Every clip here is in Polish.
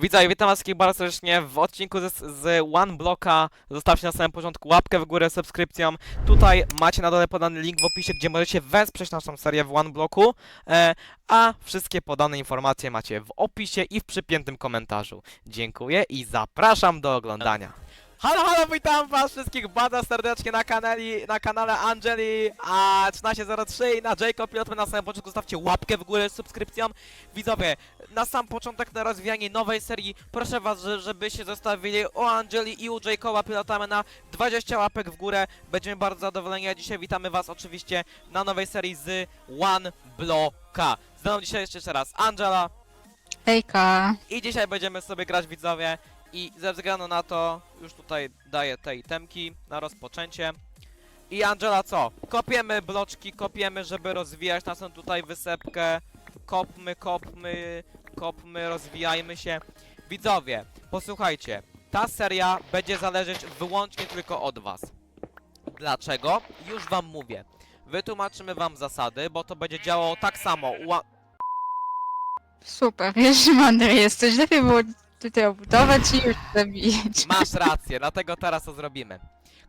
Witaj, witam wszystkich bardzo serdecznie w odcinku z, z One Blocka. Zostawcie na samym początku łapkę w górę, subskrypcją. Tutaj macie na dole podany link w opisie, gdzie możecie wesprzeć naszą serię w One Blocku. E, a wszystkie podane informacje macie w opisie i w przypiętym komentarzu. Dziękuję i zapraszam do oglądania. Halo, halo, witam was wszystkich bardzo serdecznie na kanale, na kanale Angeli a 1303 i na Jacob Piotr. Na samym początku zostawcie łapkę w górę z subskrypcją. Widzowie, na sam początek na rozwijanie nowej serii proszę was, że, żebyście zostawili u Angeli i u Jacoba pilotamy na 20 łapek w górę. Będziemy bardzo zadowoleni, a dzisiaj witamy was oczywiście na nowej serii z One Blocka. Z nami dzisiaj jeszcze raz Angela Hejka. i dzisiaj będziemy sobie grać widzowie i ze względu na to już tutaj daję te itemki na rozpoczęcie. I Angela co? Kopiemy bloczki, kopiemy, żeby rozwijać naszą tutaj wysepkę. Kopmy, kopmy, kopmy, rozwijajmy się. Widzowie, posłuchajcie, ta seria będzie zależeć wyłącznie tylko od was. Dlaczego? Już wam mówię. Wytłumaczymy wam zasady, bo to będzie działało tak samo. Ła- Super, jeszcze mądry jesteś. Lepiej było tutaj obudować i już zabijać. Masz rację, dlatego teraz to zrobimy.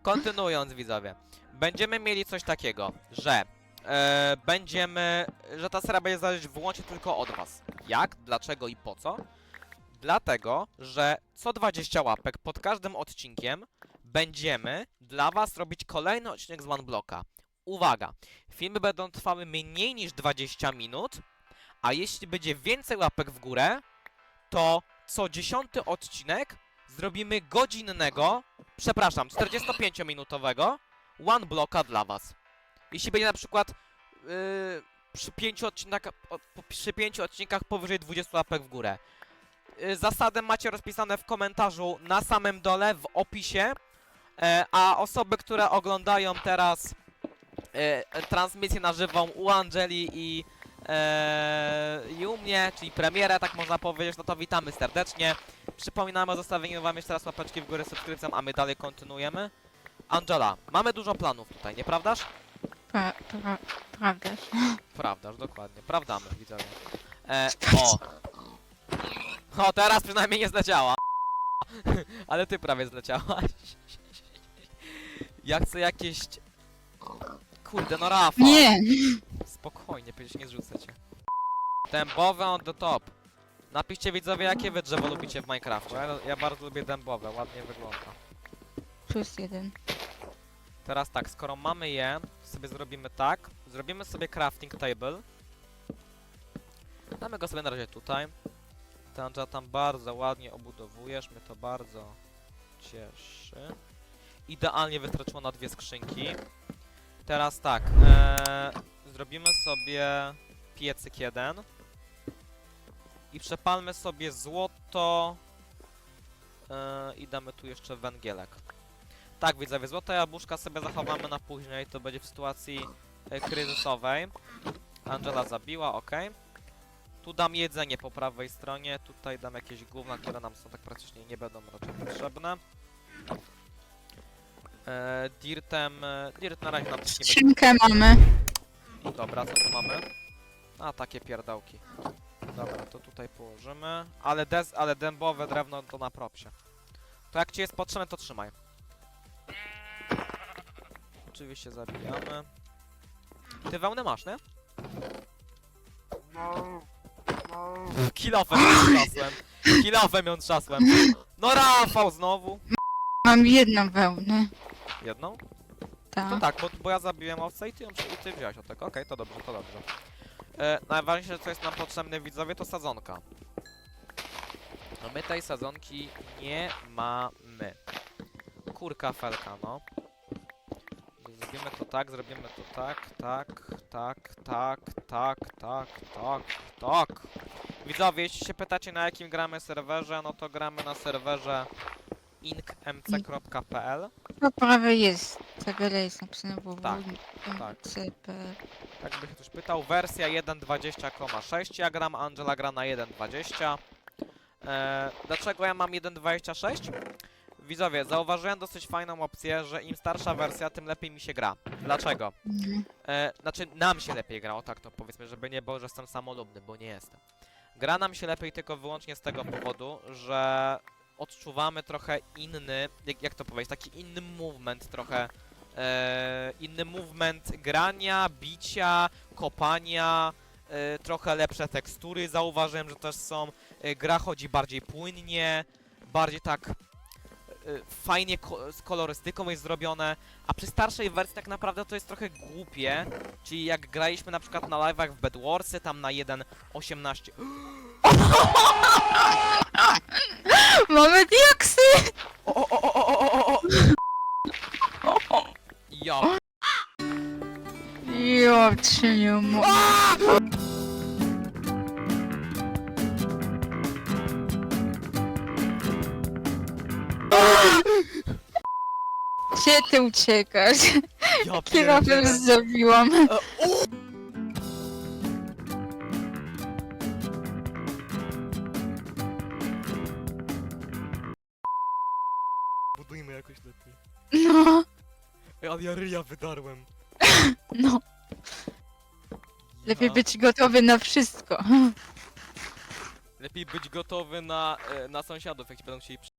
Kontynuując, widzowie. Będziemy mieli coś takiego, że e, będziemy, że ta seria będzie zależeć wyłącznie tylko od was. Jak, dlaczego i po co? Dlatego, że co 20 łapek pod każdym odcinkiem będziemy dla was robić kolejny odcinek z One Blocka. Uwaga, filmy będą trwały mniej niż 20 minut, a jeśli będzie więcej łapek w górę, to co dziesiąty odcinek zrobimy godzinnego, przepraszam, 45-minutowego one blocka dla was. Jeśli będzie na przykład yy, przy, pięciu odcinkach, przy pięciu odcinkach powyżej 20 łapek w górę. Yy, zasady macie rozpisane w komentarzu na samym dole, w opisie, e, a osoby, które oglądają teraz e, transmisję na żywą u Angeli i i u mnie, czyli premierę, tak można powiedzieć, no to witamy serdecznie. Przypominamy o zostawieniu wam jeszcze raz łapeczki w górę subskrypcją, a my dalej kontynuujemy. Angela, mamy dużo planów tutaj, nieprawdaż? Pra, pra, prawda. Prawdaż, dokładnie. Prawdamy, widzowie. E, o. O, teraz przynajmniej nie zleciała. Ale ty prawie zleciałaś. Ja chcę jakieś... Kurde, no Rafa. Nie! Spokojnie, przecież nie zrzucę cię. Dębowe on the top. Napiszcie widzowie, jakie wy drzewo lubicie w Minecrafcie. Ja, ja bardzo lubię dębowe, ładnie wygląda. Plus jeden. Teraz tak, skoro mamy je, sobie zrobimy tak. Zrobimy sobie crafting table. Damy go sobie na razie tutaj. Ty Angela tam bardzo ładnie obudowujesz, mnie to bardzo cieszy. Idealnie wystarczyło na dwie skrzynki. Teraz tak, e, zrobimy sobie piecyk jeden. I przepalmy sobie złoto. E, I damy tu jeszcze węgielek. Tak, widzowie, złote jabłuszka sobie zachowamy na później, to będzie w sytuacji e, kryzysowej. Angela zabiła, ok. Tu dam jedzenie po prawej stronie, tutaj dam jakieś gówna, które nam są tak praktycznie nie będą raczej potrzebne. E, dirtem, dirt na razie nam też nie będzie Skrzynkę mamy. Dobra, co tu mamy? A, takie pierdałki. Dobra, to tutaj położymy. Ale des, ale dębowe drewno to na propsie. To jak ci jest potrzebne, to trzymaj. Oczywiście zabijamy. Ty wełnę masz, nie? Kilofem ją trzasłem. Kilofem ją trzasłem. No Rafał znowu. Mam jedną wełnę. Jedną? Tak. To tak, bo, bo ja zabiłem owce i ty ją przy- i ty wziąłeś od tego. Okej, to dobrze, to dobrze. E, najważniejsze, co jest nam potrzebne widzowie, to sadzonka. No my tej sadzonki nie mamy. Kurka felka, no. Zrobimy to tak, zrobimy to tak, tak, tak, tak, tak, tak, tak, tak. Widzowie, jeśli się pytacie na jakim gramy serwerze, no to gramy na serwerze inkmc.pl Po prawej jest. Tabela jest napisana w Tak, tak. Tak by się ktoś pytał, wersja 1.20,6, ja gram, Angela gra na 1.20. Eee, dlaczego ja mam 1.26? Widzowie, zauważyłem dosyć fajną opcję, że im starsza wersja, tym lepiej mi się gra. Dlaczego? Mhm. E, znaczy, nam się lepiej gra, o tak to powiedzmy, żeby nie było, że jestem samolubny, bo nie jestem. Gra nam się lepiej tylko wyłącznie z tego powodu, że odczuwamy trochę inny, jak, jak to powiedzieć, taki inny movement trochę. E, inny movement grania, bicia, kopania, e, trochę lepsze tekstury zauważyłem, że też są. E, gra chodzi bardziej płynnie, bardziej tak e, fajnie ko z kolorystyką jest zrobione, a przy starszej wersji tak naprawdę to jest trochę głupie, czyli jak graliśmy na przykład na live'ach w Bedwarsy, tam na 1.18 Mamy diaksy! O, o, o, o, o, o, o, o. Ja. Ja cię nie mogę. Gdzie ty uciekasz? Ja Kilofem pierdzielę. zrobiłam. E, u! Ej, ale ja ryja wydarłem. no. Lepiej Ja- być gotowy na wszystko. Lepiej być gotowy na, e, na sąsiadów, jak ci będą chcieli przy...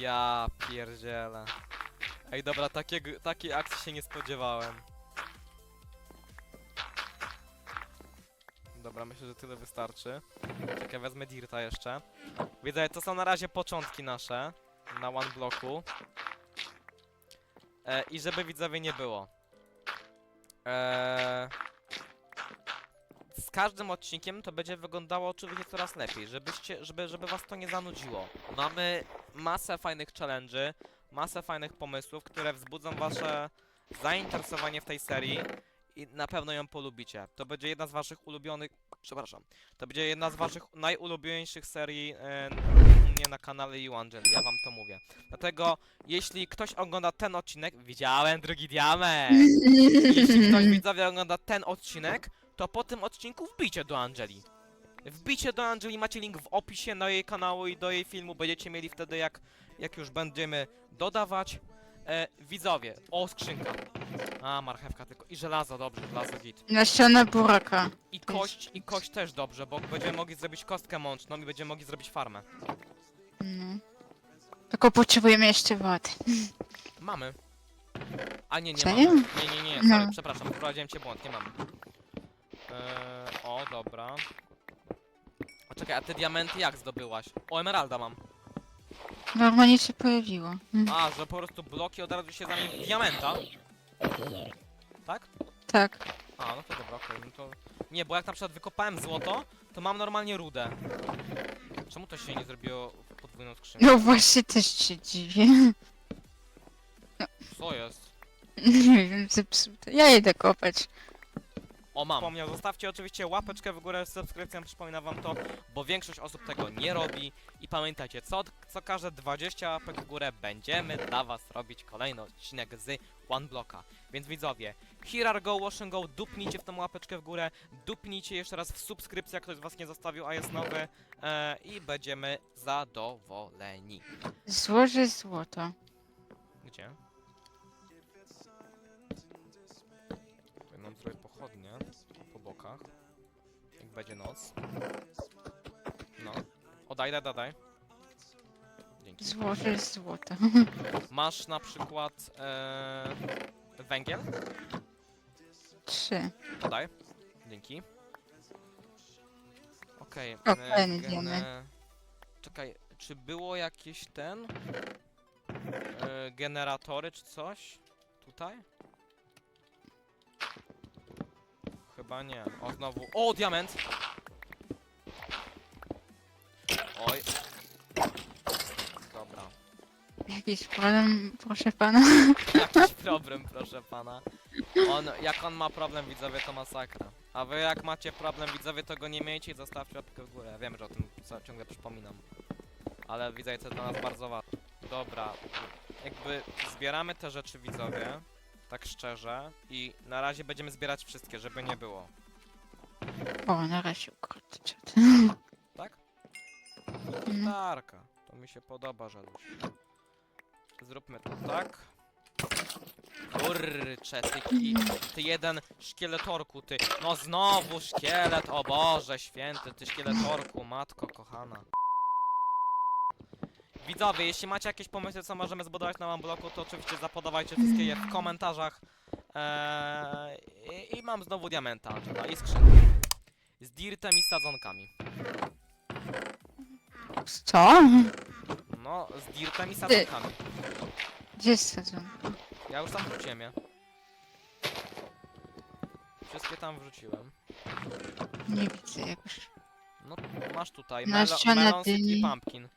Ja pierdzielę. Ej, dobra, takiego, takiej akcji się nie spodziewałem. Dobra, myślę, że tyle wystarczy. Czekaj, wezmę Dirta jeszcze. Widzę, to są na razie początki nasze na one bloku. E, I żeby widzowie nie było. E, z każdym odcinkiem to będzie wyglądało oczywiście coraz lepiej, żebyście, żeby, żeby was to nie zanudziło. Mamy masę fajnych challenge'y, masę fajnych pomysłów, które wzbudzą wasze zainteresowanie w tej serii i na pewno ją polubicie. To będzie jedna z waszych ulubionych, przepraszam, to będzie jedna z waszych najulubieńszych serii e, u mnie na kanale YouAngeli, ja wam to mówię. Dlatego, jeśli ktoś ogląda ten odcinek, widziałem drugi diament! Jeśli ktoś widzowie ogląda ten odcinek, to po tym odcinku wbijcie do Angeli. Wbijcie do Angeli, macie link w opisie na jej kanału i do jej filmu, będziecie mieli wtedy jak, jak już będziemy dodawać. E, widzowie, o skrzynka. A, marchewka tylko. I żelazo, dobrze, żelazo git. Nasiona buraka. I kość, i kość też dobrze, bo będziemy mogli zrobić kostkę mączną i będziemy mogli zrobić farmę. No. Tylko potrzebujemy jeszcze wody. Mamy. A nie, nie Serio? mamy. Nie, nie, nie, sorry, No. przepraszam, wprowadziłem cię w błąd, nie mamy. Eee, o, dobra. A czekaj, a te diamenty jak zdobyłaś? O, emeralda mam. Normalnie się pojawiło. Mm, A, że po prostu bloki od razu się zamieniły w diamenta? Tak? Tak. A, no to dobra, okej, no to... Nie, bo jak na przykład wykopałem złoto, to mam normalnie rudę. Czemu to się nie zrobiło w podwójną skrzynkę? No właśnie też się dziwię. Co jest? Nie wiem, zepsute. Ja idę kopać. O, mam. Wspomniał, zostawcie oczywiście łapeczkę w górę z subskrypcją, przypominam wam to, bo większość osób tego nie robi. I pamiętajcie, co, co każde 20 łapek w górę będziemy dla was robić kolejny odcinek z One Blocka. Więc widzowie, here are go, wash and go, dupnijcie w tą łapeczkę w górę, dupnijcie jeszcze raz w subskrypcję, jak ktoś z was nie zostawił, a jest nowy. E, I będziemy zadowoleni. Złożę złoto. Gdzie? Bokach. Jak będzie noc. No. O, daj, daj, daj. Dzięki. Złoto. Masz na przykład e, węgiel? Trzy. Podaj. Dzięki. Okej. O, e, kolejny gen- diament. Czekaj, czy było jakieś ten? E, generatory czy coś? Tutaj? Chyba nie. O, znowu. O, diament! Oj. Dobra. Jakiś problem, proszę pana? Jakiś problem, proszę pana. On, jak on ma problem, widzowie, to masakra. A wy jak macie problem, widzowie, to go nie miejcie i zostawcie łapkę w górę. Wiem, że o tym co- ciągle przypominam. Ale widzowie, to dla nas bardzo ważne. Dobra, jakby zbieramy te rzeczy, widzowie, tak szczerze. I na razie będziemy zbierać wszystkie, żeby nie było. O, na razie ukryty czat. Tak? Tarka. To mi się podoba, Żeluś. Zróbmy to tak. Kurcze, ty, ki, ty jeden szkieletorku, ty. No znowu szkielet, o Boże święty, ty szkieletorku, matko kochana. Widzowie, jeśli macie jakieś pomysły, co możemy zbudować na bloku, to oczywiście zapodawajcie wszystkie je w komentarzach. Eee, i, I mam znowu diamenta, Angela, i skrzynkę. Z dirtem i sadzonkami. Co? No, z dirtem i sadzonkami. Gdzie jest sezon? Ja już tam wrzuciłem je. Wszystkie tam wrzuciłem. Nie widzę jakoś. No, masz tutaj Na melo, ścianę i pumpkin.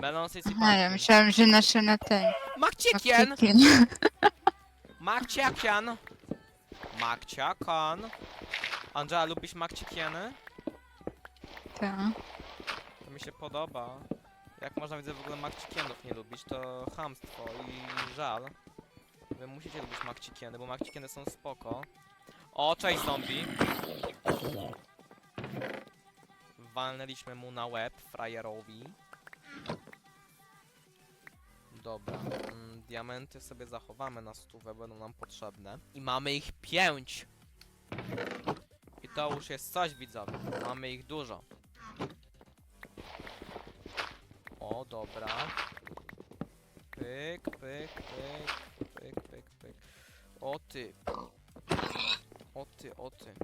Melon seeds i Aha, ja pumpkin. myślałam, że nasze na ten. Makcikien! Makcikien. Makciakian! Makciakan! Angela, lubisz makcikieny? Tak. To mi się podoba. Jak można widzę w ogóle makcikienów nie lubić, to chamstwo i żal. Wy musicie lubić makcikieny, bo makcikieny są spoko. O, cześć zombie! Walnęliśmy mu na łeb, frajerowi. Dobra, mm, diamenty sobie zachowamy na stówę, będą nam potrzebne. I mamy ich pięć! I to już jest coś, widzowie. Mamy ich dużo. O, dobra. Pyk, pyk, pyk, pyk, pyk, pyk. O ty. O ty, o ty.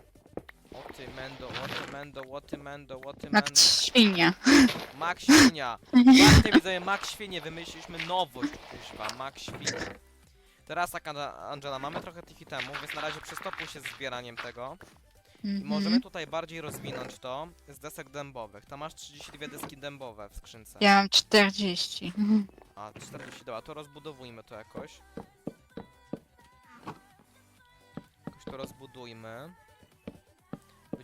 O ty, mendo, o ty, mendo, o ty, mendo, o ty, Jak mendo. świnia. Mak świnia. Właśnie widzę, Mak świnie, wymyśliliśmy nowość, kuźwa, Mak świnie. Teraz tak, Angela, mamy trochę tych itemów, więc na razie przystopuj się z zbieraniem tego. I możemy Mhm. tutaj bardziej rozwinąć to z desek dębowych. Tam masz 32 deski dębowe w skrzynce. Ja mam 40. A, 40, dobra, to rozbudowujmy to jakoś. Jakoś to rozbudujmy.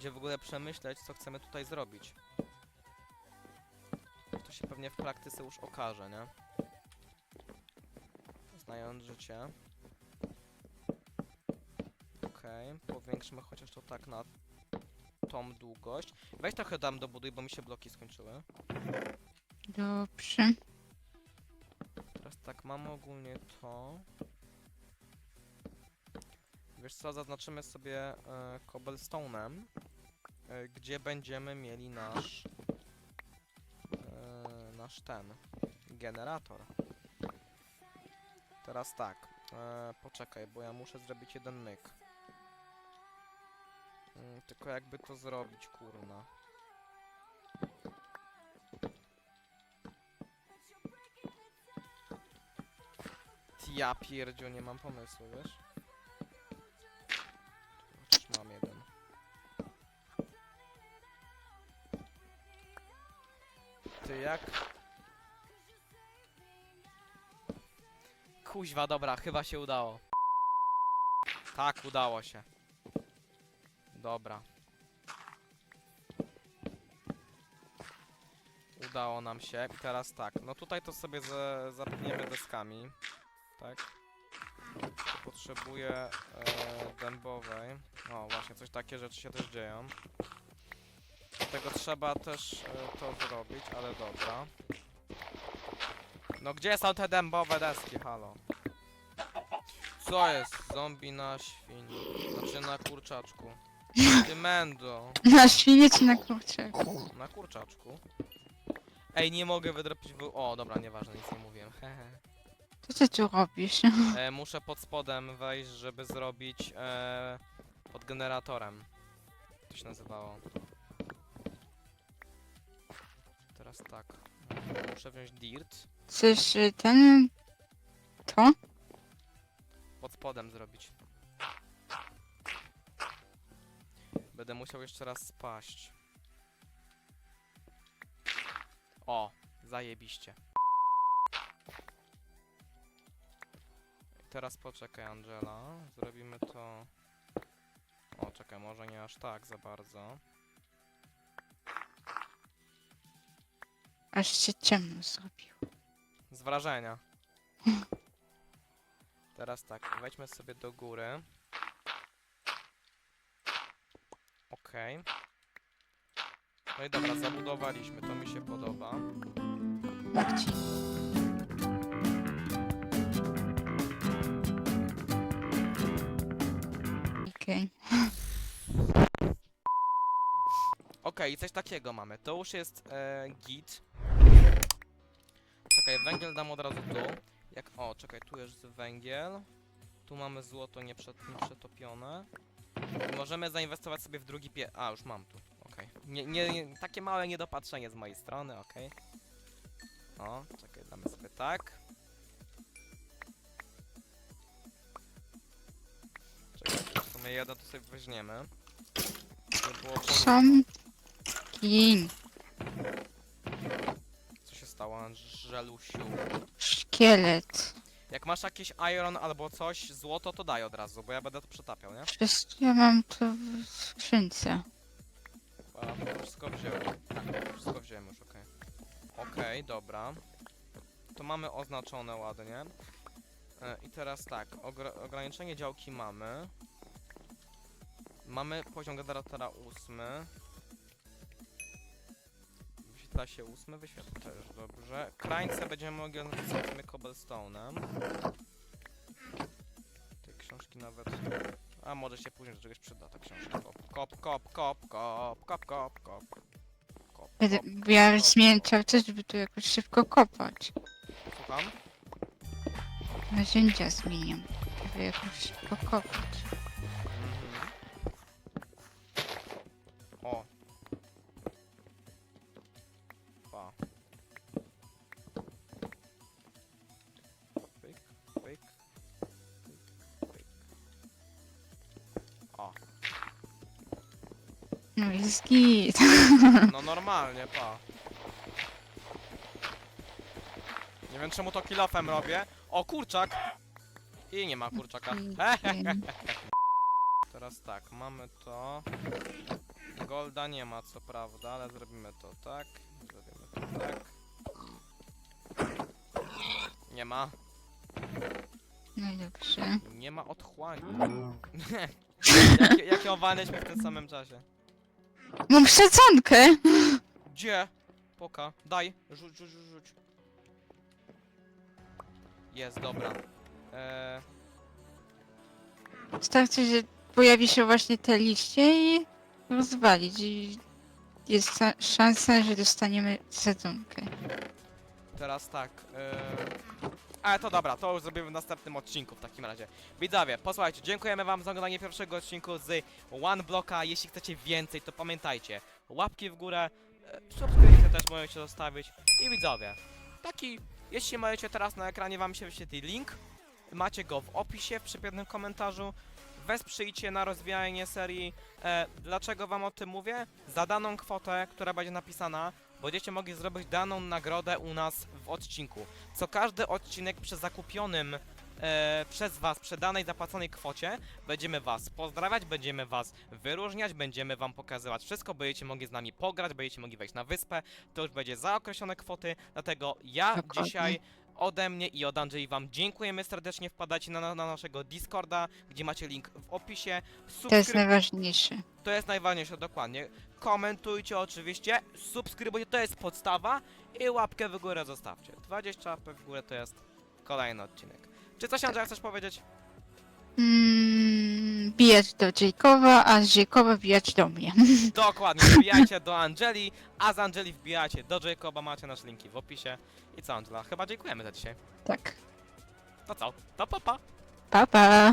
Będzie w ogóle przemyśleć, co chcemy tutaj zrobić. To się pewnie w praktyce już okaże, nie? Znając życie. Okej, powiększmy chociaż to tak na tą długość. Weź trochę dam do buduj, bo mi się bloki skończyły. Dobrze. Teraz tak, mamy ogólnie to. Wiesz co, zaznaczymy sobie e, cobblestone'em, e, gdzie będziemy mieli nasz e, nasz ten generator. Teraz tak, e, poczekaj, bo ja muszę zrobić jeden myk. Mm, tylko jakby to zrobić, kurna. Ja pierdziu, nie mam pomysłu, wiesz? Ty jak? Kuźwa, dobra, chyba się udało. Tak, udało się. Dobra. Udało nam się. Teraz tak, no tutaj to sobie za, zapniemy deskami. Tak. Potrzebuję e, dębowej. O, właśnie, coś takie rzeczy się też dzieją. Dlatego trzeba też e, to zrobić, ale dobra. No gdzie są te dębowe deski, halo? Co jest? Zombie na świni. Znaczy na kurczaczku. Ty mendo. Na świnie czy na kurczę? Na kurczaczku. Ej, nie mogę wydropić w... O, dobra, nieważne, nic nie mówiłem. Hehe. Co ty tu robisz? E, muszę pod spodem wejść, żeby zrobić e, pod generatorem. To się nazywało. Teraz tak. Muszę wziąć dirt. Chcesz y, ten... To? Pod spodem zrobić. Będę musiał jeszcze raz spaść. O, zajebiście. Teraz poczekaj, Angela. Zrobimy to... O, czekaj, może nie aż tak za bardzo. Aż się ciemno zrobił. Z wrażenia. Teraz tak, wejdźmy sobie do góry. Okej. No i dobra, zabudowaliśmy, to mi się podoba. Jak ci? Okej. Okej, coś takiego mamy. To już jest e, git. Czekaj, węgiel dam od razu tu. Jak, o, czekaj, tu jest węgiel. Tu mamy złoto nieprzet, nieprzetopione. Możemy zainwestować sobie w drugi pie... A, już mam tu. Okej. Nie, nie, nie, takie małe niedopatrzenie z mojej strony, okej. O, czekaj, damy sobie tak. Czekaj, w sumie jeden to sobie weźmiemy. Było. Sam. Kin. Co się stało, Żelusiu? Szkielet. Jak masz jakiś iron albo coś, złoto, to daj od razu, bo ja będę to przetapiał, nie? Wszystko ja mam to w skrzynce. A, wszystko wziąłem. Tak, wszystko wziąłem już, okej. Okej, dobra. To mamy oznaczone ładnie. E, I teraz tak, ogr- ograniczenie działki mamy. Mamy poziom generatora ósmy. Się ósmy, wyświetla też dobrze. Krańce będziemy mogli oznaczyć sobie cobblestone'em. Tej książki nawet... A może się później do czegoś przyda ta książka. Kop, kop, kop, kop, kop, kop, kop, kop. Ja kop. cały czas, żeby tu jakoś szybko kopać. Słucham? Narzędzia zmieniam, żeby jakoś szybko kopać. No jest git. no normalnie, pa. Nie wiem czemu to kilofem robię. O, kurczak! I nie ma kurczaka. Teraz tak, mamy to. Golda nie ma co prawda, ale zrobimy to tak. Zrobimy to tak. Nie ma. No i dobrze. Nie ma otchłani. jakie, jakie owaliliśmy w tym samym czasie. Mam sadzonkę! Gdzie? Poka. Daj. Rzuć, rzuć, rzuć, rzuć. Jest, dobra. Eee, Wystarczy, że pojawi się właśnie te liście i rozwalić. I jest sa- szansa, że dostaniemy sadzonkę. Teraz tak. Yy... Ale to dobra, to już zrobimy w następnym odcinku w takim razie. Widzowie, posłuchajcie, dziękujemy wam za oglądanie pierwszego odcinku z One Blocka. Jeśli chcecie więcej, to pamiętajcie, łapki w górę, e, subskrypcję też możecie zostawić. I widzowie, taki, jeśli możecie teraz na ekranie wam się wyświetli link, macie go w opisie, w przypiętym komentarzu. Wesprzyjcie na rozwijanie serii. E, dlaczego wam o tym mówię? Za daną kwotę, która będzie napisana, będziecie mogli zrobić daną nagrodę u nas w odcinku. Co każdy odcinek przy zakupionym e, przez Was przy danej zapłaconej kwocie będziemy Was pozdrawiać, będziemy Was wyróżniać, będziemy Wam pokazywać wszystko, będziecie mogli z nami pograć, będziecie mogli wejść na wyspę, to już będzie za określone kwoty, dlatego ja Dokładnie. dzisiaj ode mnie i od Andrzej Wam dziękujemy serdecznie, wpadajcie na, na naszego Discorda, gdzie macie link w opisie, To jest najważniejsze. to jest najważniejsze, dokładnie. Komentujcie oczywiście, subskrybujcie, to jest podstawa i łapkę w górę zostawcie. 20 łapek w górę to jest kolejny odcinek. Czy coś Andrzej chcesz powiedzieć? Mm, bijać do Jacoba, a z Jacoba bijać do mnie. Dokładnie, wbijajcie do Angeli, a z Angeli wbijajcie do Jacoba, macie nasze linki w opisie. I co Angela, chyba dziękujemy za dzisiaj. tak. To co? To papa. Pa. Pa, pa.